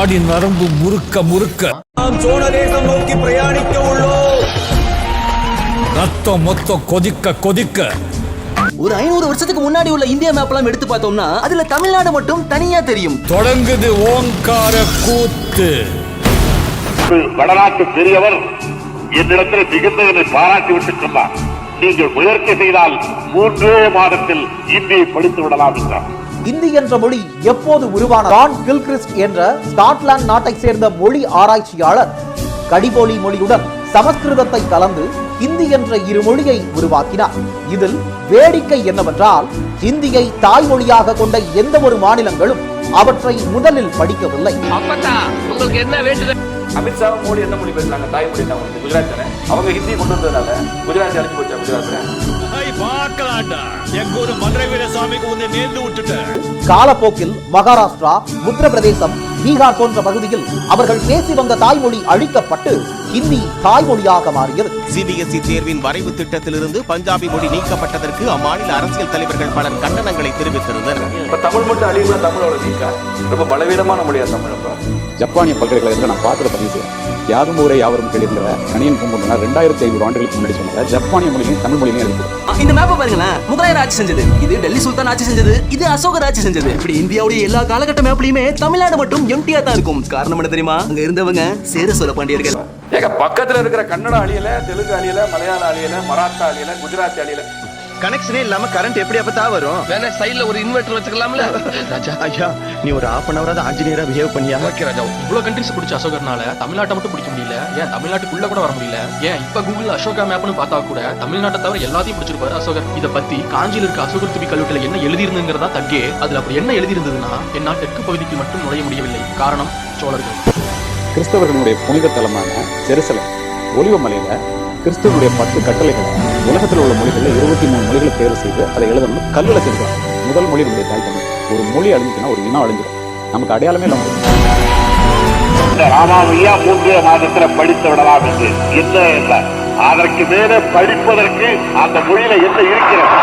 நாடி நரம்பு முறுக்க முறுக்க. நாம் சோழ தேசம் நோக்கி பிரயாணிக்க உள்ளோம் ரத்தம் மொத்தம் கொதிக்க கொதிக்க. ஒரு ஐநூறு வருஷத்துக்கு முன்னாடி உள்ள இந்திய மேப்லாம் எடுத்து பார்த்தோம்னா அதுல தமிழ்நாடு மட்டும் தனியா தெரியும். தொடங்குது ஓங்கார கூத்து. வடநாட்டு பெரியவர் என்னிடத்தில் மிகுந்த என்னை பாராட்டி விட்டு சொன்னார். நீங்கள் முயற்சி செய்தால் மூன்றே மாதத்தில் இந்தியை படித்து விடலாம் என்றார். இந்தி என்ற மொழி எப்போது உருவான ஜான் கில்கிறிஸ்ட் என்ற ஸ்காட்லாந்து நாட்டை சேர்ந்த மொழி ஆராய்ச்சியாளர் கடிபோலி மொழியுடன் சமஸ்கிருதத்தை கலந்து ஹிந்தி என்ற இரு மொழியை உருவாக்கினார். இதில் வேடிக்கை என்னவென்றால் ஹிந்தியை தாய்மொழியாக கொண்ட எந்த ஒரு மாநிலங்களும் அவற்றை முதலில் படிக்கவில்லை. அமித்ஷா மோடி என்ன மொழி பேசுறாங்க தாய்மொழி தான் வந்து குஜராத் தானே அவங்க ஹிந்தி கொண்டு வந்ததுனால குஜராத் அழிஞ்சு போச்சா குஜராத்ல காலப்போக்கில் மகாராஷ்டிரா உத்தரப்பிரதேசம் பீகார் போன்ற பகுதியில் அவர்கள் பேசி வந்த தாய்மொழி அழிக்கப்பட்டு ஹிந்தி தாய்மொழியாக மாறியது. சிபிஎஸ்இ தேர்வின் வரைவு திட்டத்திலிருந்து பஞ்சாபி மொழி நீக்கப்பட்டதற்கு அம்மாநில அரசியல் தலைவர்கள் பலர் கண்டனங்களை தெரிவித்திருந்தனர். இப்ப தமிழ் மட்டும் அழிவுனா தமிழோட நீக்கா? ரொம்ப பலவீனமான மொழியா தமிழ் ஜப்பானிய பல்கலைக்கழகத்தில் நான் பார்க்குற பதிவு செய்யறேன் யாரும் ஊரே யாவரும் கேள்விங்கிற கணியன் பூம்புனா ரெண்டாயிரத்தி ஐநூறு ஆண்டுகளுக்கு முன்னாடி சொன்னதை ஜப்பானிய மொழியும் தமிழ் மொழியும் எழுதி இந்த மேப்பை பாருங்களேன். முகலாயர் ஆட்சி செஞ்சது. இது டெல்லி சுல்தான் ஆட்சி செஞ்சது. இது அசோகர் ஆட்சி செஞ்சது. இப்படி இந்தியாவுடைய எல்லா காலகட்ட மேப்லயுமே தமிழ்நாடு மட்டும் எம்டியா தான் இருக்கும். காரணம் என்ன தெரியுமா? அங்க இருந்தவங்க சேர சோழ பாண்டியர்கள். ஏங்க பக்கத்துல இருக்கிற கன்னட அழியல தெலுங்கு அழியல மலையாள அழியல மராத்தா அழியல குஜராத்தி அழியல. கனெக்ஷனே இல்லாம கரண்ட் எப்படி அப்ப வரும்? வேணா சைடுல ஒரு இன்வெர்டர் வச்சுக்கலாம்ல. ராஜா ஐயா நீ ஒரு ஹாஃப் அன் ஹவர் ஆஞ்சநேயரா பிஹேவ் பண்ணியா? ஓகே ராஜா. இவ்வளவு கண்ட்ரிஸ் பிடிச்ச அசோகர்னால தமிழ்நாட்டை மட்டும் பிடிக்க முடியல. ஏன் தமிழ்நாட்டுக்குள்ள கூட வர முடியல? ஏன் இப்ப கூகுள் அசோகா மேப்னு பார்த்தா கூட தமிழ்நாட்டை தவிர எல்லாத்தையும் பிடிச்சிருப்பாரு அசோகர். இத பத்தி காஞ்சியில் இருக்க அசோகர் துபி கல்வெட்டுல என்ன எழுதியிருந்துங்கிறதா தக்கே அதுல அப்படி என்ன எழுதியிருந்ததுன்னா என்னால் தெற்கு பகுதிக்கு மட்டும் நுழைய முடியவில்லை. காரணம் சோழர்கள். கிறிஸ்தவர்களுடைய புனித தலமான ஜெருசலம். ஒலிவ மலையில கிறிஸ்தவனுடைய பத்து கட்டளைகளை. உலகத்தில் உள்ள மொழிகளில் இருபத்தி மூணு மொழிகளை தேர்வு செய்து அதை எழுதணும். கல்லில் செஞ்சுக்கலாம் முதல் மொழி நம்முடைய தாய் தமிழ் ஒரு மொழி அழிஞ்சுச்சுன்னா ஒரு இனம் அழிஞ்சிடும். நமக்கு அடையாளமே இல்லாமல் இந்த ராமாவையா மூன்று மாதத்துல படித்து விடலாம் என்று என்ன? அதற்கு மேலே படிப்பதற்கு அந்த மொழியில என்ன இருக்கிறது?